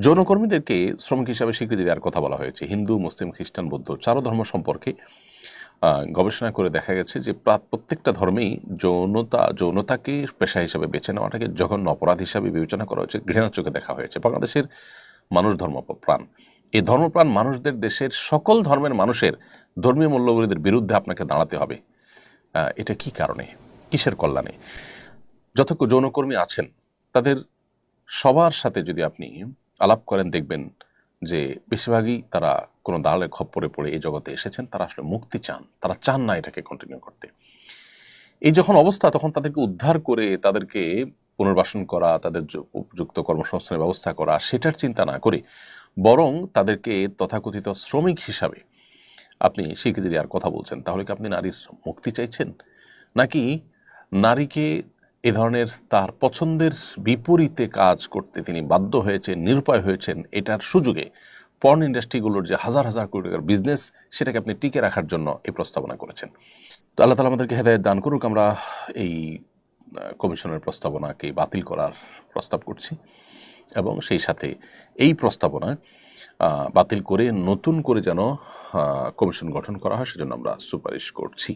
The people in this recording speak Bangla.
যৌনকর্মীদেরকে শ্রমিক হিসাবে স্বীকৃতি দেওয়ার কথা বলা হয়েছে। হিন্দু, মুসলিম, খ্রিস্টান, বৌদ্ধ চারো ধর্ম সম্পর্কে গবেষণা করে দেখা গেছে যে প্রা- প্রত্যেকটা ধর্মেই যৌনতা, যৌনতাকে পেশা হিসাবে বেছে নেওয়াটাকে জঘন্য অপরাধ হিসাবে বিবেচনা করা হয়েছে, ঘৃণার চোখে দেখা হয়েছে। বাংলাদেশের মানুষ ধর্মপ্রাণ এই ধর্মপ্রাণ মানুষদের দেশের সকল ধর্মের মানুষের ধর্মীয় মূল্যবোধের বিরুদ্ধে আপনাকে দাঁড়াতে হবে। এটা কি কারণে? কিসের কল্যাণে? যত যৌনকর্মী আছেন, তাদের সবার সাথে যদি আপনি আলাপ করেন, দেখবেন যে বেশিরভাগই তারা কোনো দালালের খপ্পরে পড়ে এই জগতে এসেছেন, তারা আসলে মুক্তি চান, তারা চান না এটাকে কন্টিনিউ করতে। এই যখন অবস্থা, তখন তাদেরকে উদ্ধার করে তাদেরকে পুনর্বাসন করা, তাদের উপযুক্ত কর্মসংস্থানের ব্যবস্থা করা, সেটার চিন্তা না করে বরং তাদেরকে তথাকথিত শ্রমিক হিসাবে আপনি স্বীকৃতি দেওয়ার কথা বলছেন, তাহলে কি আপনি নারীর মুক্তি চাইছেন? নাকি নারীকে এ ধরনের তার পছন্দের বিপরীতে কাজ করতে তিনি বাধ্য হয়েছেন, নিরুপায় হয়েছেন এটার সুযোগে। পর্ন ইন্ডাস্ট্রিগুলোর যে হাজার হাজার কোটি টাকার বিজনেস সেটাকে আপনি টিকে রাখার জন্য এই প্রস্তাবনা করেছেন। তো আল্লাহ তালা আমাদেরকে হেদায়ত দান করুক, আমরা এই কমিশনের প্রস্তাবনাকে বাতিল করার প্রস্তাব করছি এবং সেই সাথে এই প্রস্তাবনা বাতিল করে নতুন করে যেন কমিশন গঠন করা হয়, সেজন্য আমরা সুপারিশ করছি।